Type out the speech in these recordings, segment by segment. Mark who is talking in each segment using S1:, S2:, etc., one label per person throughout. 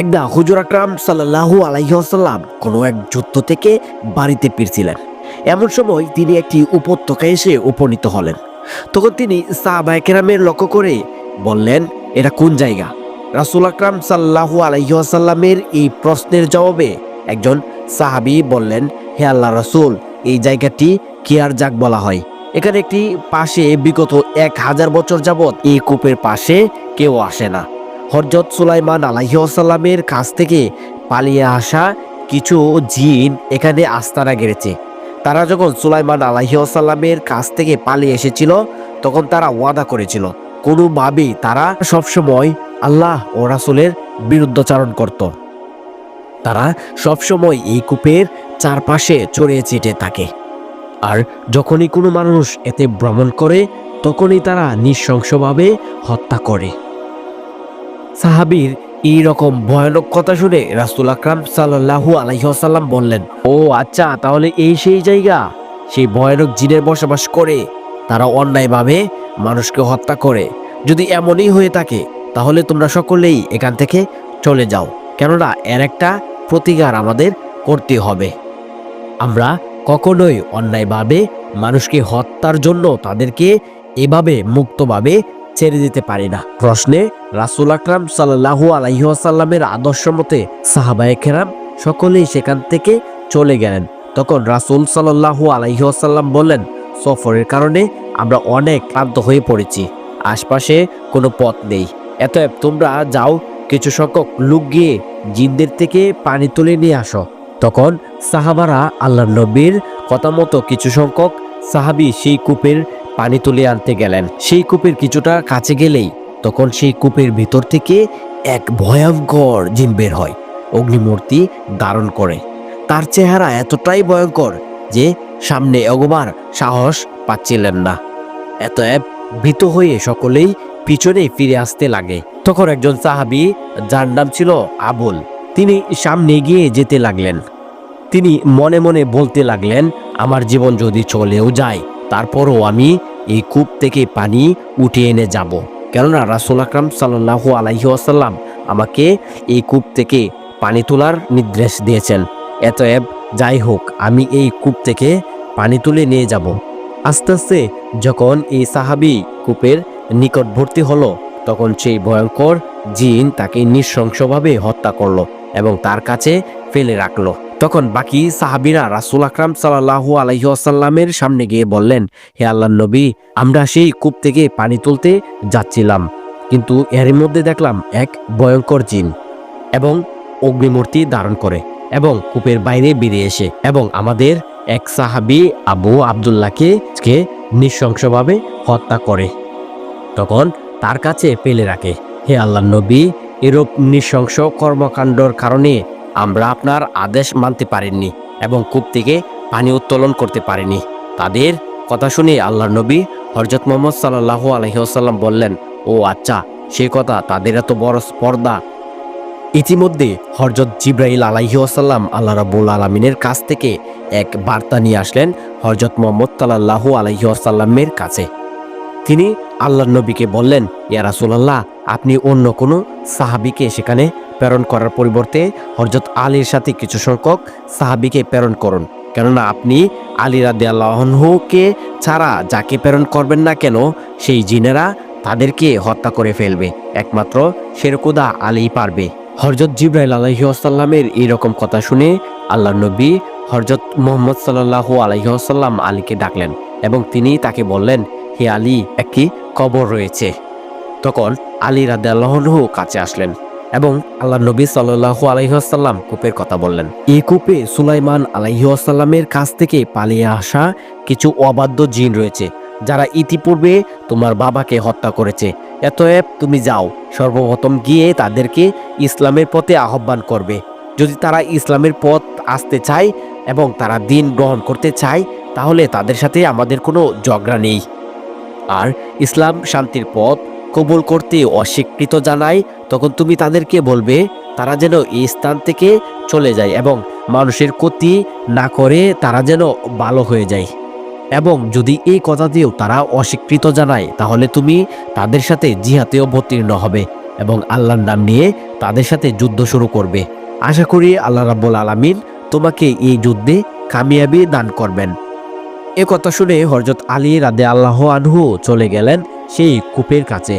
S1: একদা হুজুর আকরাম সাল্লাহু আলাইসাল্লাম কোনো এক যুদ্ধ থেকে বাড়িতে ফিরছিলেন। এমন সময় তিনি একটি উপত্যকায় এসে উপনীত হলেন। তখন তিনি সাহাবায়কেরামের লক্ষ্য করে বললেন, এটা কোন জায়গা? রাসুল আকরাম সাল্লাহু আলাইসাল্লামের এই প্রশ্নের জবাবে একজন সাহাবি বললেন, হে আল্লাহ রাসুল, এই জায়গাটি কেয়ার জাগ বলা হয়? এখানে একটি পাশে বিগত এক হাজার বছর যাবৎ এই কূপের পাশে কেউ আসে না। হরজত সুলাইমান আলাইসাল্লামের কাছ থেকে পালিয়ে আসা কিছু জিন এখানে আস্তানা গেড়েছে। তারা যখন সুলাইমান আলাইসাল্লামের কাছ থেকে পালিয়ে এসেছিল, তখন তারা ওয়াদা করেছিল। কোনোভাবেই তারা সবসময় আল্লাহ ও রাসুলের বিরুদ্ধাচারণ করত। তারা সবসময় এই কূপের চারপাশে ছড়িয়ে ছিটে থাকে। আর যখনই কোনো মানুষ এতে ভ্রমণ করে, তখনই তারা নৃশংসভাবে হত্যা করে। সাহাবির এই রকম ভয়ানক কথা শুনে রাসুল আকরাম সাল্লাহু আলাইসাল্লাম বললেন, ও আচ্ছা তাহলে এই সেই জায়গা? সেই ভয়ানক জিনের বসবাস করে, তারা অন্যায়ভাবে মানুষকে হত্যা করে। যদি এমনই হয়ে থাকে, তাহলে তোমরা সকলেই এখান থেকে চলে যাও। কেননা, এর একটা প্রতিকার আমাদের করতে হবে। আমরা কখনোই অন্যায়ভাবে মানুষকে হত্যার জন্য তাদেরকে এভাবে মুক্তভাবে ছেড়ে দিতে পারি না। প্রশ্নে রাসুল আকরাম সাল্লাহু আলাইসাল্লামের আদর্শ মতে সাহাবায়ে খেরাম সকলেই সেখান থেকে চলে গেলেন। তখন রাসুল সাল্লাহু আলাইসাল্লাম বললেন, সফরের কারণে আমরা অনেক ক্লান্ত হয়ে পড়েছি, আশপাশে কোনো পথ নেই। এত তোমরা যাও, কিছু সংখ্যক লোক গিয়ে জিনদের থেকে পানি তুলে নিয়ে আসো। তখন সাহাবারা আল্লাহ নবীর কথা মতো কিছু সংখ্যক সাহাবি সেই কূপের পানি তুলে আনতে গেলেন। সেই কূপের কিছুটা কাছে গেলেই তখন সেই কূপের ভিতর থেকে এক ভয়ঙ্কর জিন বের হয়, অগ্নিমূর্তি ধারণ করে। তার চেহারা এতটাই ভয়ঙ্কর যে সামনে অগবার সাহস পাচ্ছিলেন না। এত এক ভীত হয়ে সকলেই পিছনে ফিরে আসতে লাগে। তখন একজন সাহাবি, যার নাম ছিল আবুল, তিনি সামনে গিয়ে যেতে লাগলেন। তিনি মনে মনে বলতে লাগলেন, আমার জীবন যদি চলেও যায় তারপরও আমি এই কূপ থেকে পানি উঠিয়ে এনে যাব। কেননা রাসুল আকরাম সাল্লাহু আলাইহি আসাল্লাম আমাকে এই কূপ থেকে পানি তোলার নির্দেশ দিয়েছেন। এতএব যাই হোক, আমি এই কূপ থেকে পানি তুলে নিয়ে যাব। আস্তে আস্তে যখন এই সাহাবি কূপের নিকটবর্তী হলো, তখন সেই ভয়ঙ্কর জিন তাকে নৃশংসভাবে হত্যা করল এবং তার কাছে ফেলে রাখল। তখন বাকি সাহাবিরা রাসুল আকরাম সাল্লাহু আলহিহাসাল্লামের সামনে গিয়ে বললেন, হে আল্লাহ নবী, আমরা সেই কূপ থেকে পানি তুলতে যাচ্ছিলাম, কিন্তু এর মধ্যে দেখলাম এক ভয়ঙ্কর জিন এবং অগ্নিমূর্তি ধারণ করে এবং কূপের বাইরে বেরিয়ে এসে এবং আমাদের এক সাহাবি আবু আবদুল্লাহকে কে নৃশংসভাবে হত্যা করে। তখন তার কাছে পেলে রাখে, হে আল্লাহ নবী, এরূপ নৃশংস কর্মকাণ্ডর কারণে আমরা আপনার আদেশ মানতে পারিনি এবং কূপ থেকে পানি উত্তোলন করতে পারিনি। তাদের কথা শুনে আল্লাহ নবী হরজত মোহাম্মদ সাল্লাহ আলহিহাসাল্লাম বললেন, ও আচ্ছা সে কথা তাদের এত বড় স্পর্ধা। ইতিমধ্যে হরজত জিব্রাইল আলাইহাসাল্লাম আল্লাহ রাবুল আলমিনের কাছ থেকে এক বার্তা নিয়ে আসলেন হরজত মোহাম্মদ সাল্লাহু আলহিহাসাল্লামের কাছে। তিনি আল্লাহ নবীকে বললেন, ইয়া রাসুলাল্লাহ, আপনি অন্য কোনো সাহাবিকে সেখানে প্রেরণ করার পরিবর্তে হরজত আলীর সাথে কিছু সংখ্যক সাহাবিকে প্রেরণ করুন। কেননা আপনি আলী রাদে আল্লাহকে ছাড়া যাকে প্রেরণ করবেন না কেন, সেই জিনেরা তাদেরকে হত্যা করে ফেলবে। একমাত্র শেরকুদা আলী পারবে। হরজত জিব্রাইল আলহিউসাল্লামের এইরকম কথা শুনে আল্লাহ নবী হরজত মোহাম্মদ সাল্লাহু আলহিউসাল্লাম আলীকে ডাকলেন এবং তিনি তাকে বললেন, হে আলী, একটি কবর রয়েছে। তখন আলী রাদে কাছে আসলেন। এবং আল্লাহ নবী সাল্লাহু আলহিহাসাল্লাম কূপের কথা বললেন। এই কূপে সুলাইমান আলহিহাসাল্লামের কাছ থেকে পালিয়ে আসা কিছু অবাধ্য জিন রয়েছে, যারা ইতিপূর্বে তোমার বাবাকে হত্যা করেছে। এতএব তুমি যাও, সর্বপ্রথম গিয়ে তাদেরকে ইসলামের পথে আহ্বান করবে। যদি তারা ইসলামের পথ আসতে চায় এবং তারা দিন গ্রহণ করতে চায়, তাহলে তাদের সাথে আমাদের কোনো ঝগড়া নেই। আর ইসলাম শান্তির পথ কবুল করতে অস্বীকৃত জানায়, তখন তুমি তাদেরকে বলবে, তারা যেন এই স্থান থেকে চলে যায় এবং মানুষের ক্ষতি না করে তারা যেন ভালো হয়ে যায়। এবং যদি এই কথা দিয়েও তারা অস্বীকৃত জানায়, তাহলে তুমি তাদের সাথে জিহাতে অবতীর্ণ হবে এবং আল্লাহর নাম নিয়ে তাদের সাথে যুদ্ধ শুরু করবে। আশা করি আল্লাহ রাব্বুল আলামিন তোমাকে এই যুদ্ধে কামিয়াবি দান করবেন। এ কথা শুনে হরজত আলী রাদে আল্লাহ আনহু চলে গেলেন সেই কূপের কাছে।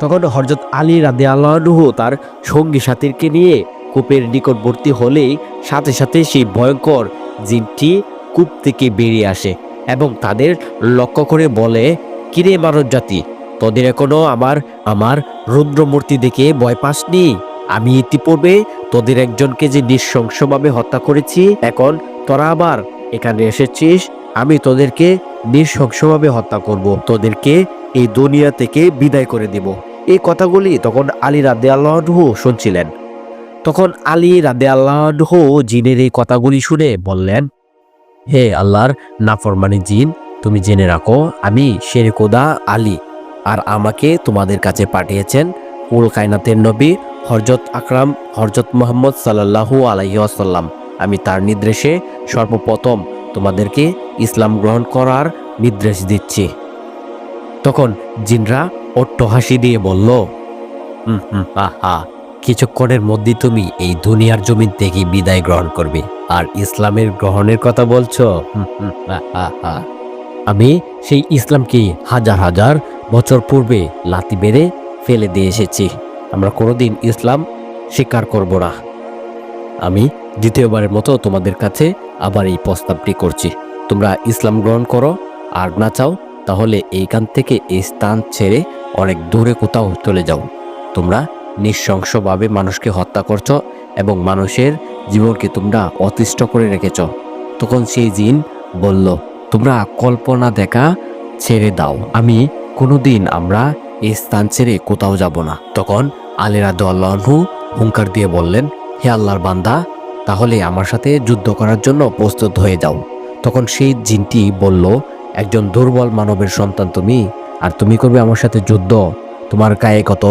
S1: তখন হরজত আলী রাদে আল্লাহ তার সঙ্গী সাথীরকে নিয়ে কূপের নিকটবর্তী হলেই সাথে সাথে সেই ভয়ঙ্কর জিনটি কূপ থেকে বেরিয়ে আসে এবং তাদের লক্ষ্য করে বলে, কিরে মানব জাতি, তোদের এখনও আমার আমার রুদ্রমূর্তি দেখে ভয় পাসনি? আমি ইতিপূর্বে তোদের একজনকে যে নৃশংসভাবে হত্যা করেছি, এখন তোরা আবার এখানে এসেছিস, আমি তোদেরকে নৃশংসভাবে হত্যা করব। তোদেরকে এই দুনিয়া থেকে বিদায় করে দিব। এই কথাগুলি তখন আলী রাদে আল্লাহ শুনছিলেন। তখন আলী রাদে আল্লাহ জিনের এই কথাগুলি শুনে বললেন, হে আল্লাহর নাফরমানি জিন, তুমি জেনে রাখো, আমি শেরেকোদা আলী আর আমাকে তোমাদের কাছে পাঠিয়েছেন কুল কায়নাতের নবী হরজত আকরাম হরজত মোহাম্মদ সাল্লাহু আলাইসাল্লাম আমি তার নির্দেশে সর্বপ্রথম তোমাদেরকে ইসলাম গ্রহণ করার নির্দেশ দিচ্ছি। তখন জিনরা হাসি দিয়ে বলল আহা, কিছুক্ষণের মধ্যে তুমি এই দুনিয়ার জমিন থেকে বিদায় গ্রহণ করবে। আর ইসলামের গ্রহণের কথা বলছো। আমি সেই ইসলামকে হাজার হাজার বছর পূর্বে লাতি বেড়ে ফেলে দিয়ে এসেছি। আমরা কোনোদিন ইসলাম স্বীকার করব না। আমি দ্বিতীয়বারের মতো তোমাদের কাছে আবার এই প্রস্তাবটি করছি। তোমরা ইসলাম গ্রহণ করো আর না চাও তাহলে এইখান থেকে এই স্থান ছেড়ে অনেক দূরে কোথাও চলে যাও। তোমরা নিঃশংসভাবে মানুষকে হত্যা করছ এবং মানুষের জীবনকে তোমরা অতিষ্ঠ করে রেখেছ। তখন সেই জিন বলল, তোমরা কল্পনা দেখা ছেড়ে দাও। আমি কোনোদিন আমরা এই স্থান ছেড়ে কোথাও যাব না। তখন আলেরা দোয়াল্লাহু হুঙ্কার দিয়ে বললেন, হে আল্লাহর বান্দা, তাহলে আমার সাথে যুদ্ধ করার জন্য প্রস্তুত হয়ে যাও। তখন সেই জিনটি বলল একজন দুর্বল মানবের সন্তান তুমি, আর তুমি করবে আমার সাথে যুদ্ধ। তোমার গায়ে কত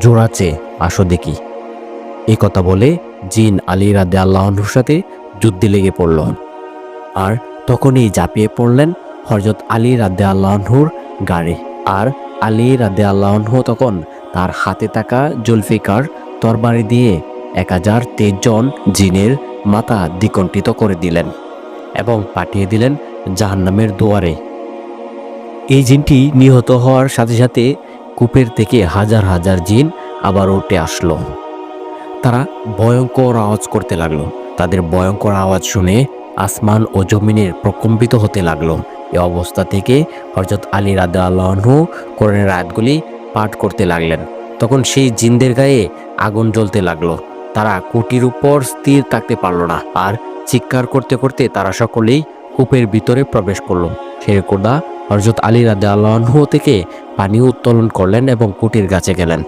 S1: জোর আছে, আসো দেখি। এই কথা বলে জিন আলী রাদে আল্লাহনুর সাথে যুদ্ধে লেগে পড়ল। আর তখনই ঝাঁপিয়ে পড়লেন হরজত আলী রাদে আল্লাহনুর গাড়ে। আর আলী রাদে আল্লাহনহু তখন তার হাতে থাকা জুলফিকার তরবারি দিয়ে এক হাজার তেইশ জন জিনের মাথা দ্বিকণ্ঠিত করে দিলেন এবং পাঠিয়ে দিলেন জাহান্নামের দুয়ারে। এই জিনটি নিহত হওয়ার সাথে সাথে কূপের থেকে হাজার হাজার জিন আবার উঠে আসলো। তারা ভয়ঙ্কর আওয়াজ করতে লাগল। তাদের ভয়ঙ্কর আওয়াজ শুনে আসমান ও জমিনের প্রকম্পিত হতে লাগল। এ অবস্থা থেকে হজরত আলী রাদা আল্লাহনহু কোরআনের আয়াতগুলি পাঠ করতে লাগলেন। তখন সেই জিনদের গায়ে আগুন জ্বলতে লাগল। তারা কুটির উপর স্থির থাকতে পারল না আর চিৎকার করতে করতে তারা সকলেই কূপের ভিতরে প্রবেশ করল। শেরকুদা হজরত আলী রাদা থেকে পানি উত্তোলন করলেন এবং কুটির গাছে গেলেন।